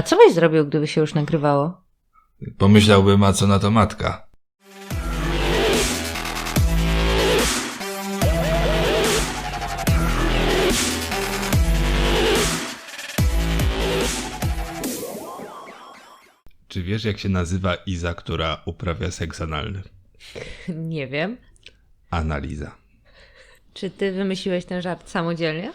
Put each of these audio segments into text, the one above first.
A co byś zrobił, gdyby się już nagrywało? Pomyślałbym, a co na to matka? Czy wiesz, jak się nazywa Iza, która uprawia seks analny? Nie wiem. Analiza. Czy ty wymyśliłeś ten żart samodzielnie?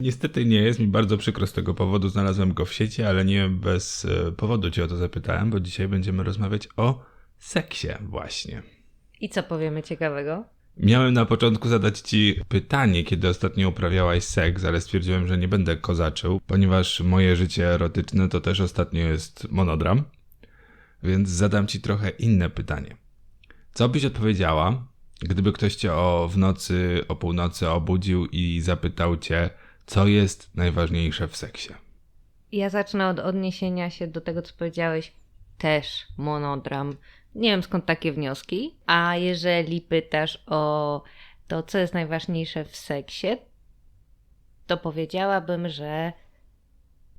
Niestety nie jest mi bardzo przykro z tego powodu. Znalazłem go w sieci, ale nie bez e, powodu cię o to zapytałem, bo dzisiaj będziemy rozmawiać o seksie właśnie. I co powiemy ciekawego? Miałem na początku zadać ci pytanie, kiedy ostatnio uprawiałaś seks, ale stwierdziłem, że nie będę kozaczył, ponieważ moje życie erotyczne to też ostatnio jest monodram. Więc zadam ci trochę inne pytanie. Co byś odpowiedziała, gdyby ktoś cię o, w nocy, o północy obudził i zapytał cię, co jest najważniejsze w seksie? Ja zacznę od odniesienia się do tego, co powiedziałeś. Też monodram. Nie wiem skąd takie wnioski. A jeżeli pytasz o to, co jest najważniejsze w seksie, to powiedziałabym, że.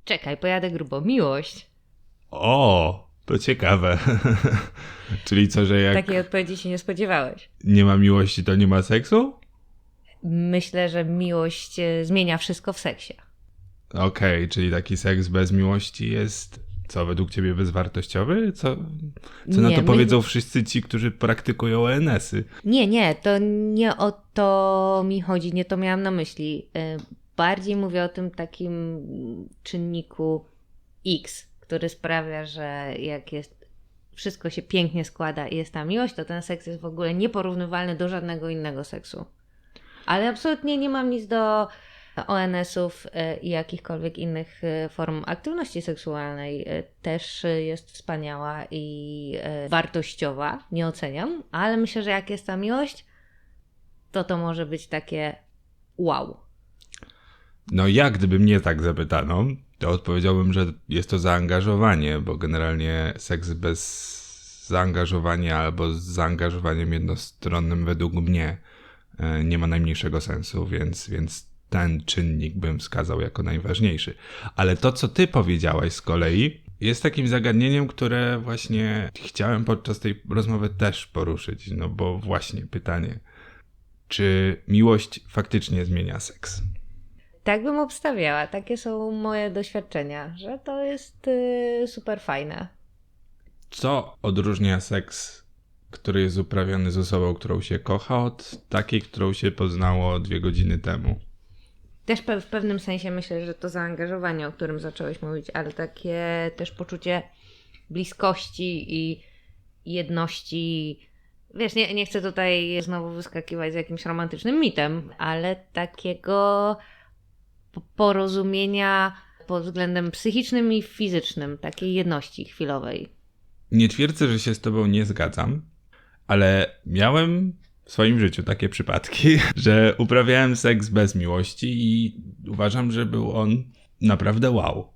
Czekaj, pojadę grubo. Miłość. O, to ciekawe. Czyli co, że jak Takiej odpowiedzi się nie spodziewałeś. nie ma miłości, to nie ma seksu? Myślę, że miłość e, zmienia wszystko w seksie. Okej, czyli taki seks bez miłości jest, co według ciebie bezwartościowy? Co, co na Nie, to my- powiedzą wszyscy ci, którzy praktykują ENS-y? Nie, nie, to nie o to mi chodzi, nie to miałam na myśli. Y, Bardziej mówię o tym takim czynniku X, który sprawia, że jak jest wszystko się pięknie składa i jest ta miłość, to ten seks jest w ogóle nieporównywalny do żadnego innego seksu. Ale absolutnie nie mam nic do ONS-ów y, i jakichkolwiek innych y, form aktywności seksualnej. Y, Też jest wspaniała i wartościowa, nie oceniam, ale myślę, że jak jest ta miłość, to to może być takie wow. No ja, gdyby mnie tak zapytano, to odpowiedziałbym, że jest to zaangażowanie, bo generalnie seks bez zaangażowania albo z zaangażowaniem jednostronnym według mnie e, nie ma najmniejszego sensu, więc, więc ten czynnik bym wskazał jako najważniejszy. Ale to, co ty powiedziałaś z kolei, jest takim zagadnieniem, które właśnie chciałem podczas tej rozmowy też poruszyć. No bo właśnie pytanie, czy miłość faktycznie zmienia seks? Tak bym obstawiała, takie są moje doświadczenia, że to jest y, super fajne. Co odróżnia seks, który jest uprawiany z osobą, którą się kocha, od takiej, którą się poznało dwie godziny temu? Też pe- w pewnym sensie myślę, że to zaangażowanie, o którym zacząłeś mówić, ale takie też poczucie bliskości i jedności. Wiesz, nie, nie chcę tutaj znowu wyskakiwać z jakimś romantycznym mitem, ale takiego po- porozumienia pod względem psychicznym i fizycznym, takiej jedności chwilowej. Nie twierdzę, że się z tobą nie zgadzam, ale miałem w swoim życiu takie przypadki, że uprawiałem seks bez miłości i uważam, że był on naprawdę wow.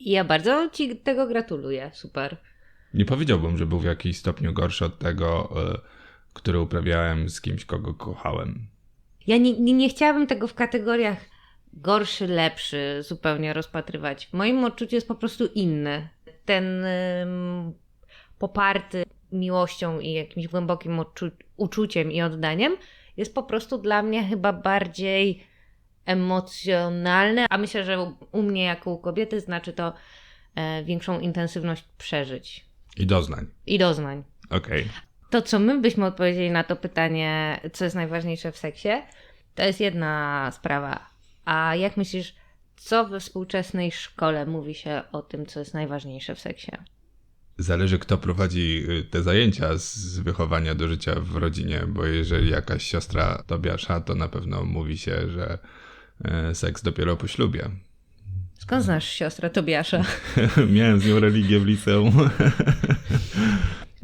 Ja bardzo Ci tego gratuluję, super. Nie powiedziałbym, że był w jakimś stopniu gorszy od tego, e, który uprawiałem z kimś, kogo kochałem. Ja nie, nie, nie chciałabym tego w kategoriach gorszy, lepszy zupełnie rozpatrywać. W moim odczuciu jest po prostu inny. Ten poparty miłością i jakimś głębokim uczuciem i oddaniem jest po prostu dla mnie chyba bardziej emocjonalny, a myślę, że u- mnie jako u kobiety znaczy to e, większą intensywność przeżyć I doznań. i doznań. Okej. To, co my byśmy odpowiedzieli na to pytanie, co jest najważniejsze w seksie, to jest jedna sprawa. A jak myślisz, co we współczesnej szkole mówi się o tym, co jest najważniejsze w seksie? Zależy, kto prowadzi y, te zajęcia z wychowania do życia w rodzinie, bo jeżeli jakaś siostra Tobiasza, to na pewno mówi się, że e, seks dopiero po ślubie. Skąd znasz siostrę Tobiasza? Miałem z nią religię w liceum.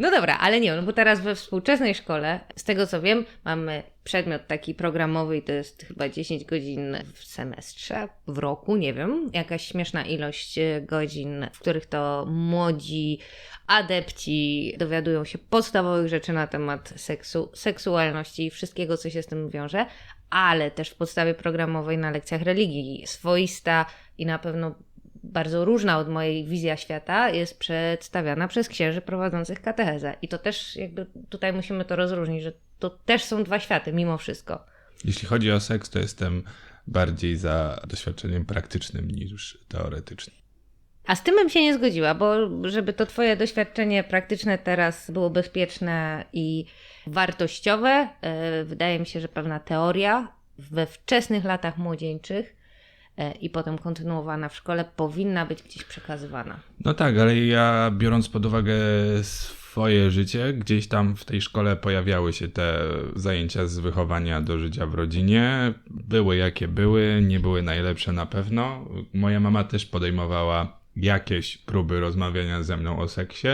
No dobra, ale nie, no bo teraz we współczesnej szkole, z tego co wiem, mamy przedmiot taki programowy i to jest chyba 10 godzin w semestrze, w roku, nie wiem, jakaś śmieszna ilość e, godzin, w których to młodzi adepci dowiadują się podstawowych rzeczy na temat seksu, seksualności i wszystkiego, co się z tym wiąże, ale też w podstawie programowej na lekcjach religii. Swoista i na pewno bardzo różna od mojej wizja świata, jest przedstawiana przez księży prowadzących katechezę. I to też jakby tutaj musimy to rozróżnić, że to też są dwa światy mimo wszystko. Jeśli chodzi o seks, to jestem bardziej za doświadczeniem praktycznym niż teoretycznym. A z tym bym się nie zgodziła, bo żeby to twoje doświadczenie praktyczne teraz było bezpieczne i wartościowe, yy, wydaje mi się, że pewna teoria we wczesnych latach młodzieńczych i potem kontynuowana w szkole powinna być gdzieś przekazywana. No tak, ale ja biorąc pod uwagę swoje życie, gdzieś tam w tej szkole pojawiały się te zajęcia z wychowania do życia w rodzinie. Były jakie były, nie były najlepsze na pewno. Moja mama też podejmowała jakieś próby rozmawiania ze mną o seksie.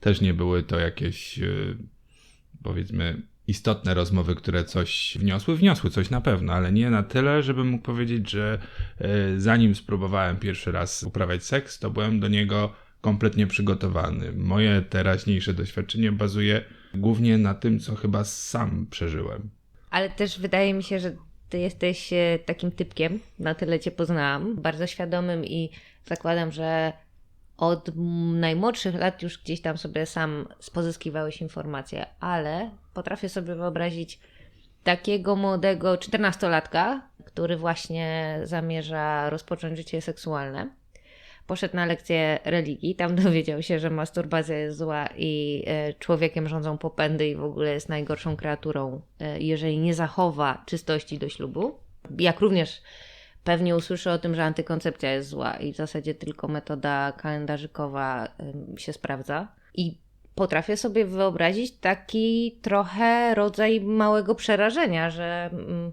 Też nie były to jakieś, yy, powiedzmy, istotne rozmowy, które coś wniosły. Wniosły coś na pewno, ale nie na tyle, żebym mógł powiedzieć, że yy, zanim spróbowałem pierwszy raz uprawiać seks, to byłem do niego kompletnie przygotowany. Moje teraźniejsze doświadczenie bazuje głównie na tym, co chyba sam przeżyłem. Ale też wydaje mi się, że ty jesteś e, takim typkiem, na tyle cię poznałam, bardzo świadomym i zakładam, że od najmłodszych lat już gdzieś tam sobie sam pozyskiwałeś informacje, ale potrafię sobie wyobrazić takiego młodego 14-latka, który właśnie zamierza rozpocząć życie seksualne. Poszedł na lekcję religii, tam dowiedział się, że masturbacja jest zła i e, człowiekiem rządzą popędy i w ogóle jest najgorszą kreaturą, e, jeżeli nie zachowa czystości do ślubu. Jak również pewnie usłyszy o tym, że antykoncepcja jest zła i w zasadzie tylko metoda kalendarzykowa się sprawdza. I potrafię sobie wyobrazić taki trochę rodzaj małego przerażenia, że mm,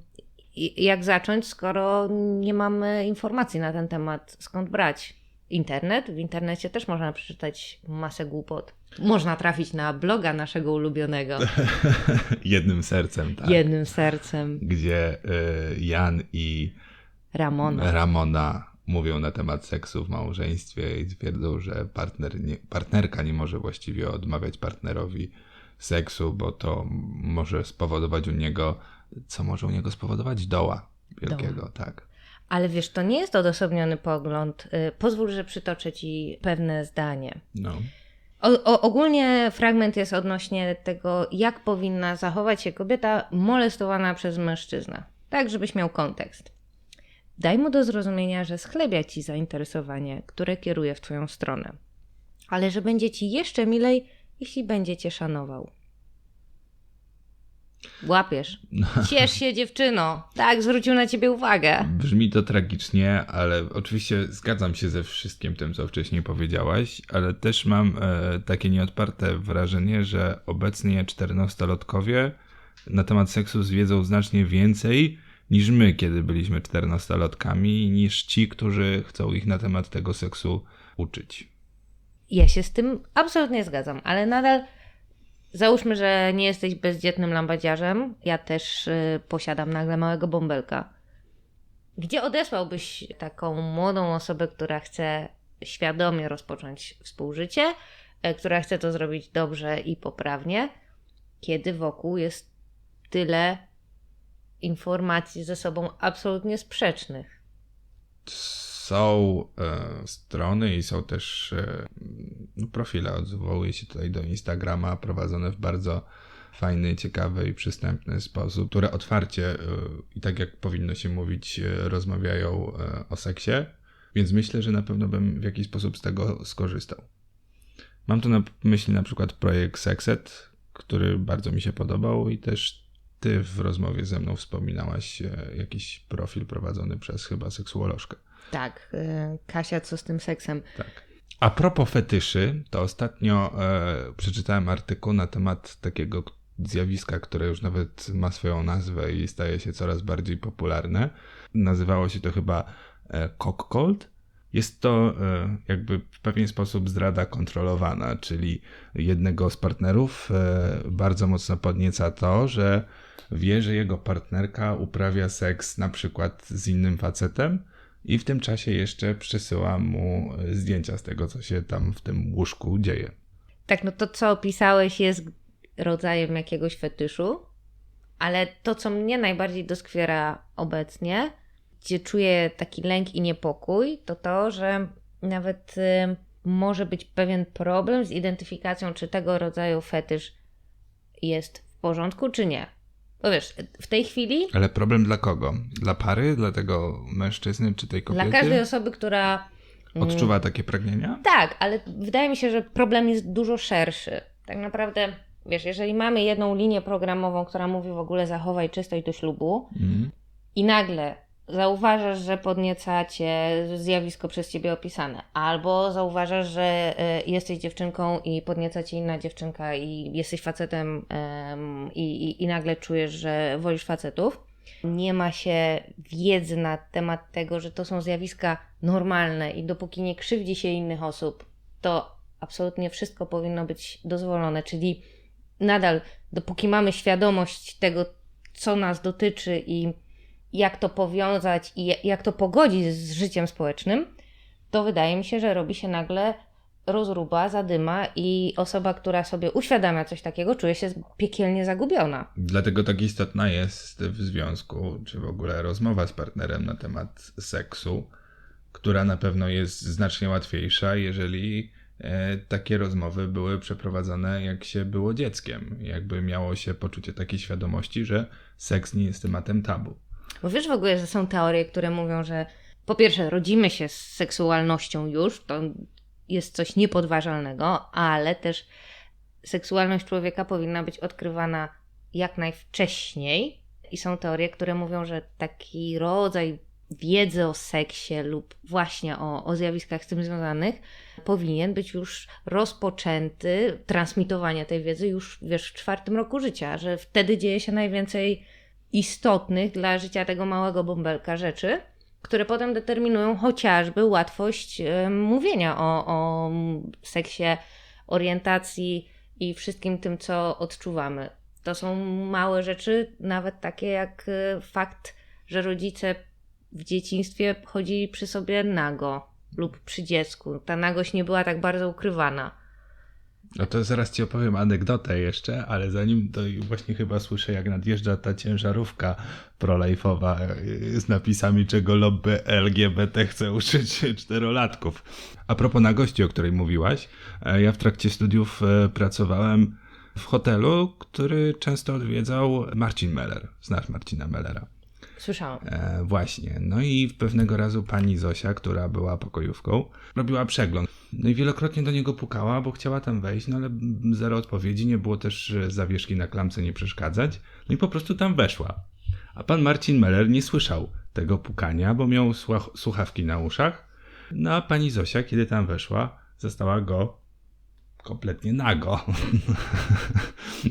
jak zacząć, skoro nie mamy informacji na ten temat, skąd brać. Internet. W internecie też można przeczytać masę głupot. Można trafić na bloga naszego ulubionego. Jednym sercem, tak. Jednym sercem. Gdzie y, Jan i Ramona. Ramona mówią na temat seksu w małżeństwie i twierdzą, że partner nie, partnerka nie może właściwie odmawiać partnerowi seksu, bo to może spowodować u niego, co może u niego spowodować? Doła wielkiego, Doła. tak. Ale wiesz, to nie jest odosobniony pogląd. Y, pozwól, że przytoczę ci pewne zdanie. No. O, o, ogólnie fragment jest odnośnie tego, jak powinna zachować się kobieta molestowana przez mężczyznę. Tak, żebyś miał kontekst. Daj mu do zrozumienia, że schlebia ci zainteresowanie, które kieruje w twoją stronę, ale że będzie ci jeszcze milej, jeśli będzie cię szanował. Łapiesz. Ciesz się, dziewczyno. Tak, zwrócił na ciebie uwagę. Brzmi to tragicznie, ale oczywiście zgadzam się ze wszystkim tym, co wcześniej powiedziałaś, ale też mam e, takie nieodparte wrażenie, że obecnie czternastolotkowie na temat seksu zwiedzą znacznie więcej niż my, kiedy byliśmy czternastolatkami, niż ci, którzy chcą ich na temat tego seksu uczyć. Ja się z tym absolutnie zgadzam, ale nadal Załóżmy, że nie jesteś bezdzietnym lambadziarzem. Ja też y, posiadam nagle małego bąbelka. Gdzie odesłałbyś taką młodą osobę, która chce świadomie rozpocząć współżycie, y, która chce to zrobić dobrze i poprawnie, kiedy wokół jest tyle informacji ze sobą absolutnie sprzecznych? są e, strony i są też e, no, profile, odwołuję się tutaj do Instagrama, prowadzone w bardzo fajny, ciekawy i przystępny sposób, które otwarcie e, i tak jak powinno się mówić, e, rozmawiają e, o seksie, więc myślę, że na pewno bym w jakiś sposób z tego skorzystał. Mam tu na myśli na przykład projekt Sexet, który bardzo mi się podobał i też ty w rozmowie ze mną wspominałaś e, jakiś profil prowadzony przez chyba seksuolożkę. Tak, y, Kasia, co z tym seksem? Tak. A propos fetyszy, to ostatnio e, przeczytałem artykuł na temat takiego zjawiska, które już nawet ma swoją nazwę i staje się coraz bardziej popularne. Nazywało się to chyba e, cockcold. Jest to e, jakby w pewien sposób zdrada kontrolowana, czyli jednego z partnerów e, bardzo mocno podnieca to, że wie, że jego partnerka uprawia seks na przykład z innym facetem i w tym czasie jeszcze przesyła mu zdjęcia z tego, co się tam w tym łóżku dzieje. Tak, no to co opisałeś jest rodzajem jakiegoś fetyszu, ale to, co mnie najbardziej doskwiera obecnie, gdzie czuję taki lęk i niepokój, to to, że nawet y, może być pewien problem z identyfikacją, czy tego rodzaju fetysz jest w porządku, czy nie. Bo wiesz, w tej chwili Ale problem dla kogo? Dla pary? Dla tego mężczyzny czy tej kobiety? dla każdej osoby, która. mm, Odczuwa takie pragnienia? Tak, ale wydaje mi się, że problem jest dużo szerszy. Tak naprawdę, wiesz, jeżeli mamy jedną linię programową, która mówi w ogóle zachowaj czystość do ślubu, Mhm. i nagle zauważasz, że podnieca cię zjawisko przez ciebie opisane, albo zauważasz, że e, jesteś dziewczynką i podnieca cię inna dziewczynka i jesteś facetem em, i, i, i nagle czujesz, że wolisz facetów. Nie ma się wiedzy na temat tego, że to są zjawiska normalne i dopóki nie krzywdzi się innych osób, to absolutnie wszystko powinno być dozwolone, czyli nadal, dopóki mamy świadomość tego, co nas dotyczy i jak to powiązać i jak to pogodzić z życiem społecznym, to wydaje mi się, że robi się nagle rozruba, zadyma i osoba, która sobie uświadamia coś takiego, czuje się piekielnie zagubiona. Dlatego tak istotna jest w związku, czy w ogóle rozmowa z partnerem na temat seksu, która na pewno jest znacznie łatwiejsza, jeżeli e, takie rozmowy były przeprowadzane jak się było dzieckiem. Jakby miało się poczucie takiej świadomości, że seks nie jest tematem tabu. Bo wiesz w ogóle, że są teorie, które mówią, że po pierwsze rodzimy się z seksualnością już, to jest coś niepodważalnego, ale też seksualność człowieka powinna być odkrywana jak najwcześniej. I są teorie, które mówią, że taki rodzaj wiedzy o seksie lub właśnie o, o zjawiskach z tym związanych powinien być już rozpoczęty, transmitowanie tej wiedzy już wiesz, w czwartym roku życia, że wtedy dzieje się najwięcej istotnych dla życia tego małego bąbelka rzeczy, które potem determinują chociażby łatwość e, mówienia o, o seksie, orientacji i wszystkim tym, co odczuwamy. To są małe rzeczy, nawet takie jak e, fakt, że rodzice w dzieciństwie chodzili przy sobie nago lub przy dziecku. Ta nagość nie była tak bardzo ukrywana. No to zaraz ci opowiem anegdotę jeszcze, ale zanim to właśnie chyba słyszę, jak nadjeżdża ta ciężarówka prolejfowa y, z napisami, czego lobby LGBT chce uczyć czterolatków. A propos nagości, o której mówiłaś, e, ja w trakcie studiów e, pracowałem w hotelu, który często odwiedzał Marcin Meller. Znasz Marcina Mellera? Słyszałam. E, właśnie. No i pewnego razu pani Zosia, która była pokojówką, robiła przegląd. No i wielokrotnie do niego pukała, bo chciała tam wejść, no ale zero odpowiedzi, nie było też zawieszki na klamce nie przeszkadzać. No i po prostu tam weszła. A pan Marcin Meller nie słyszał tego pukania, bo miał słuch- słuchawki na uszach. No a pani Zosia, kiedy tam weszła, zastała go kompletnie nago.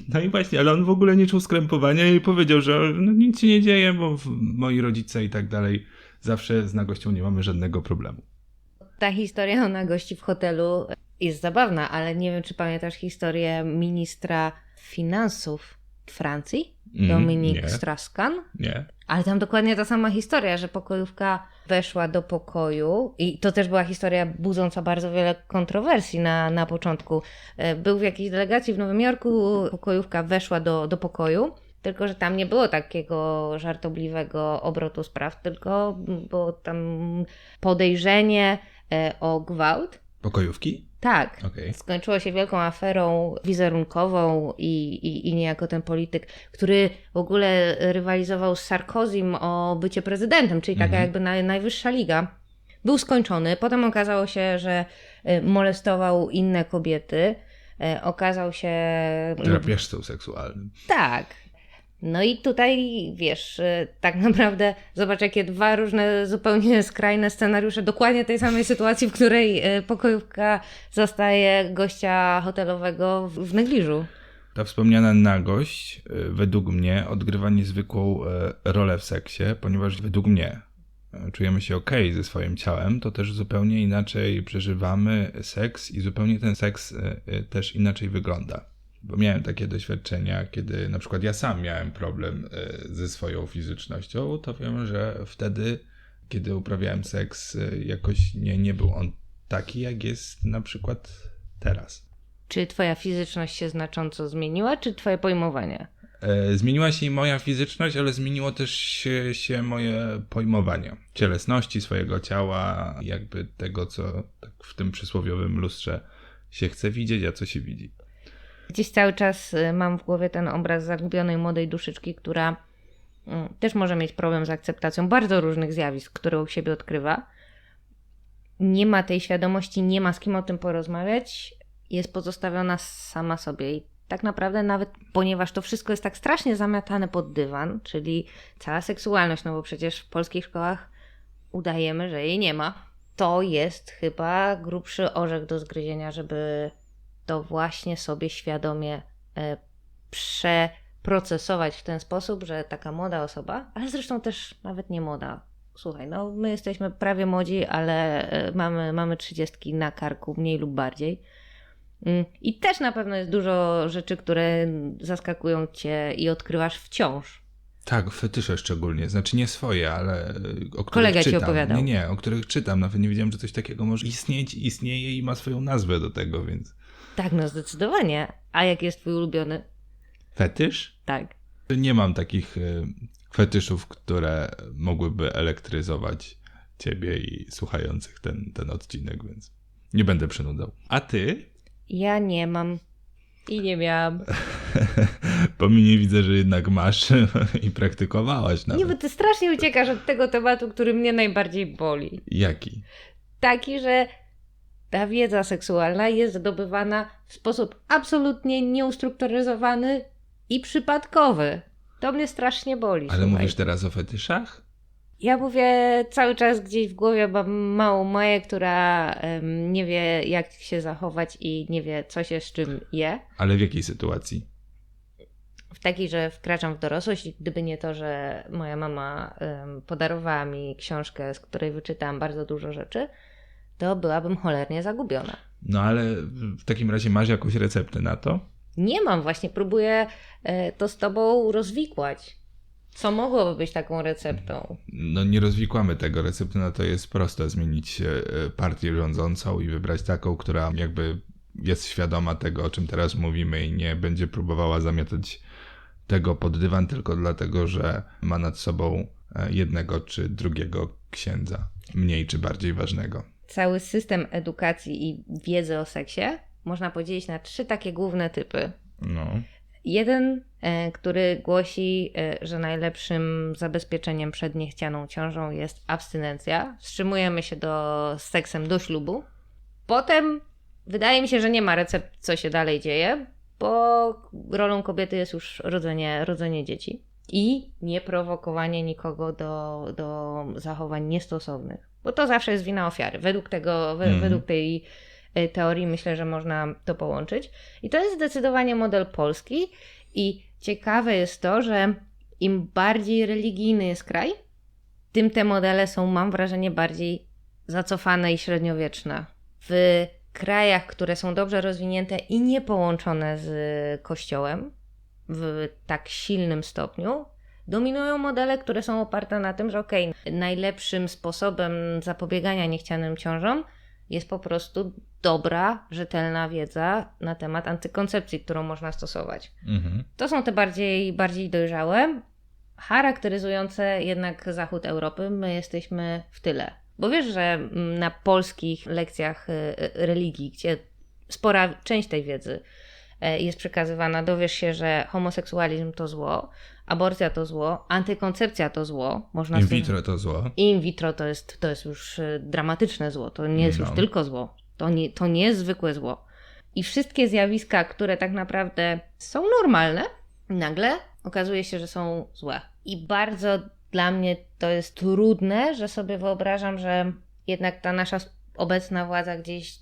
No i właśnie, ale on w ogóle nie czuł skrępowania i powiedział, że no, nic się nie dzieje, bo moi rodzice i tak dalej zawsze z nagością nie mamy żadnego problemu. Ta historia o nagości w hotelu jest zabawna, ale nie wiem, czy pamiętasz historię ministra finansów Francji, Mm, Dominik nie. Strauss-Kahn. Nie. Ale tam dokładnie ta sama historia, że pokojówka weszła do pokoju i to też była historia budząca bardzo wiele kontrowersji na, na początku. E, Był w jakiejś delegacji w Nowym Jorku, pokojówka weszła do, do pokoju, tylko że tam nie było takiego żartobliwego obrotu spraw, tylko było tam podejrzenie e, o gwałt. Pokojówki? Tak. Okej. Skończyło się wielką aferą wizerunkową i, i, i niejako ten polityk, który w ogóle rywalizował z Sarkozym o bycie prezydentem, czyli taka Mhm. jakby naj, najwyższa liga, był skończony. Potem okazało się, że y, molestował inne kobiety. Y, Okazał się. Drapieżcą seksualnym. Tak. No i tutaj wiesz, y, tak naprawdę zobacz, jakie dwa różne, zupełnie skrajne scenariusze dokładnie tej samej sytuacji, w której y, pokojówka zostaje gościa hotelowego w, negliżu. Ta wspomniana nagość y, według mnie odgrywa niezwykłą y, rolę w seksie, ponieważ według mnie y, czujemy się ok ze swoim ciałem, to też zupełnie inaczej przeżywamy seks i zupełnie ten seks y, też inaczej wygląda. Bo miałem takie doświadczenia, kiedy na przykład ja sam miałem problem y, ze swoją fizycznością, to wiem, że wtedy, kiedy uprawiałem seks, y, jakoś nie, nie był on taki, jak jest na przykład teraz. Czy twoja fizyczność się znacząco zmieniła, czy twoje pojmowanie? E, zmieniła się i moja fizyczność, ale zmieniło też się, się moje pojmowanie cielesności, swojego ciała, jakby tego, co tak w tym przysłowiowym lustrze się chce widzieć, a co się widzi. Gdzieś cały czas y, mam w głowie ten obraz zagubionej młodej duszyczki, która mm, też może mieć problem z akceptacją bardzo różnych zjawisk, które u siebie odkrywa. Nie ma tej świadomości, nie ma z kim o tym porozmawiać, jest pozostawiona sama sobie. I tak naprawdę, nawet ponieważ to wszystko jest tak strasznie zamiatane pod dywan, czyli cała seksualność, no bo przecież w polskich szkołach udajemy, że jej nie ma, to jest chyba grubszy orzech do zgryzienia, żeby to właśnie sobie świadomie e, przeprocesować w ten sposób, że taka młoda osoba, ale zresztą też nawet nie młoda. Słuchaj, no my jesteśmy prawie młodzi, ale e, mamy, mamy trzydziestki na karku, mniej lub bardziej. Mm, I też na pewno jest dużo rzeczy, które zaskakują cię i odkrywasz wciąż. Tak, fetysze szczególnie. Znaczy nie swoje, ale e, o których Kolega ci czytam. opowiadał. Nie, nie, o których czytam. Nawet nie wiedziałem, że coś takiego może istnieć, istnieje i ma swoją nazwę do tego, więc... Tak, no zdecydowanie. A jaki jest twój ulubiony? Fetysz? Tak. Nie mam takich e, fetyszów, które mogłyby elektryzować ciebie i słuchających ten, ten odcinek, więc nie będę przynudzał. A ty? Ja nie mam i nie miałam. Po mnie nie widzę, że jednak masz i praktykowałaś nawet. Nie, bo ty strasznie uciekasz od tego tematu, który mnie najbardziej boli. Jaki? Taki, że ta wiedza seksualna jest zdobywana w sposób absolutnie nieustrukturyzowany i przypadkowy. To mnie strasznie boli. Ale słuchaj. mówisz teraz o fetyszach? Ja mówię cały czas gdzieś w głowie, mam małą Maję, która em, nie wie, jak się zachować i nie wie, co się z czym je. Ale w jakiej sytuacji? w takiej, że wkraczam w dorosłość i gdyby nie to, że moja mama em, podarowała mi książkę, z której wyczytałam bardzo dużo rzeczy, to byłabym cholernie zagubiona. No ale w takim razie masz jakąś receptę na to? Nie mam, właśnie próbuję e, to z tobą rozwikłać. Co mogłoby być taką receptą? No nie rozwikłamy tego. Recepta na to jest prosta. Zmienić e, partię rządzącą i wybrać taką, która jakby jest świadoma tego, o czym teraz mówimy i nie będzie próbowała zamiatać tego pod dywan tylko dlatego, że ma nad sobą e, jednego czy drugiego księdza, mniej czy bardziej ważnego. Cały system edukacji i wiedzy o seksie można podzielić na trzy takie główne typy. No. Jeden, e, który głosi, e, że najlepszym zabezpieczeniem przed niechcianą ciążą jest abstynencja. Wstrzymujemy się do, z seksem do ślubu. Potem wydaje mi się, że nie ma recept, co się dalej dzieje, bo rolą kobiety jest już rodzenie, rodzenie dzieci i nieprowokowanie nikogo do, do zachowań niestosownych, bo to zawsze jest wina ofiary. Według, tego, Mhm. według tej e, teorii myślę, że można to połączyć. I to jest zdecydowanie model polski i ciekawe jest to, że im bardziej religijny jest kraj, tym te modele są, mam wrażenie, bardziej zacofane i średniowieczne. W krajach, które są dobrze rozwinięte i nie połączone z kościołem w tak silnym stopniu, dominują modele, które są oparte na tym, że okej, najlepszym sposobem zapobiegania niechcianym ciążom jest po prostu dobra, rzetelna wiedza na temat antykoncepcji, którą można stosować. Mhm. To są te bardziej, bardziej dojrzałe, charakteryzujące jednak zachód Europy. My jesteśmy w tyle. Bo wiesz, że na polskich lekcjach y, y, religii, gdzie spora część tej wiedzy jest przekazywana, dowiesz się, że homoseksualizm to zło, aborcja to zło, antykoncepcja to zło. Można In sobie- vitro to zło. in vitro to jest, to jest już y, dramatyczne zło. To nie jest No. już tylko zło. To nie, to nie jest zwykłe zło. I wszystkie zjawiska, które tak naprawdę są normalne, nagle okazuje się, że są złe. I bardzo dla mnie to jest trudne, że sobie wyobrażam, że jednak ta nasza obecna władza gdzieś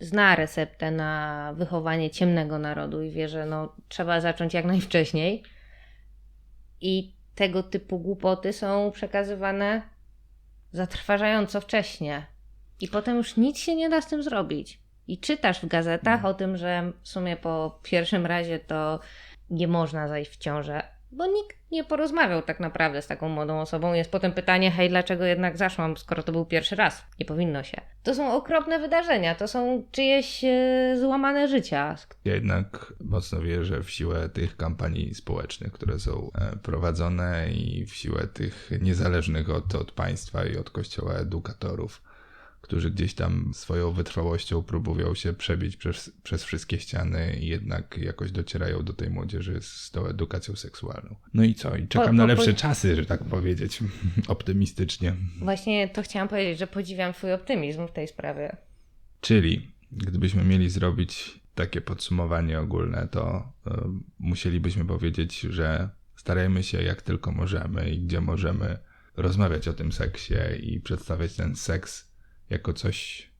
zna receptę na wychowanie ciemnego narodu i wie, że no, trzeba zacząć jak najwcześniej. I tego typu głupoty są przekazywane zatrważająco wcześnie. I potem już nic się nie da z tym zrobić. I czytasz w gazetach o tym, że w sumie po pierwszym razie to nie można zajść w ciążę. Bo nikt nie porozmawiał tak naprawdę z taką młodą osobą. Jest potem pytanie, hej, dlaczego jednak zaszłam, skoro to był pierwszy raz? Nie powinno się. To są okropne wydarzenia, to są czyjeś e, złamane życia. Ja jednak mocno wierzę w siłę tych kampanii społecznych, które są e, prowadzone i w siłę tych niezależnych od, od państwa i od kościoła edukatorów, którzy gdzieś tam swoją wytrwałością próbują się przebić przez, przez wszystkie ściany i jednak jakoś docierają do tej młodzieży z tą edukacją seksualną. No i co? I czekam Po- na po- lepsze po- czasy, że tak powiedzieć, optymistycznie. Właśnie to chciałam powiedzieć, że podziwiam Twój optymizm w tej sprawie. Czyli gdybyśmy mieli zrobić takie podsumowanie ogólne, to y, musielibyśmy powiedzieć, że starajmy się jak tylko możemy i gdzie możemy rozmawiać o tym seksie i przedstawiać ten seks jako coś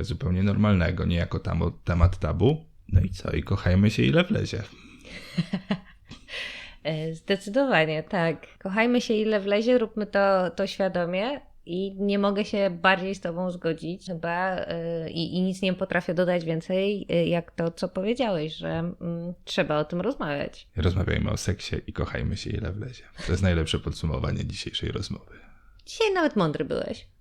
zupełnie normalnego, nie jako tam, temat tabu. No i co? I kochajmy się ile wlezie. E, Zdecydowanie, tak. Kochajmy się ile wlezie, róbmy to, to świadomie i nie mogę się bardziej z Tobą zgodzić chyba e, i, nic nie potrafię dodać więcej, e, jak to, co powiedziałeś, że mm, trzeba o tym rozmawiać. Rozmawiajmy o seksie i kochajmy się ile wlezie. To jest najlepsze podsumowanie dzisiejszej rozmowy. Dzisiaj nawet mądry byłeś.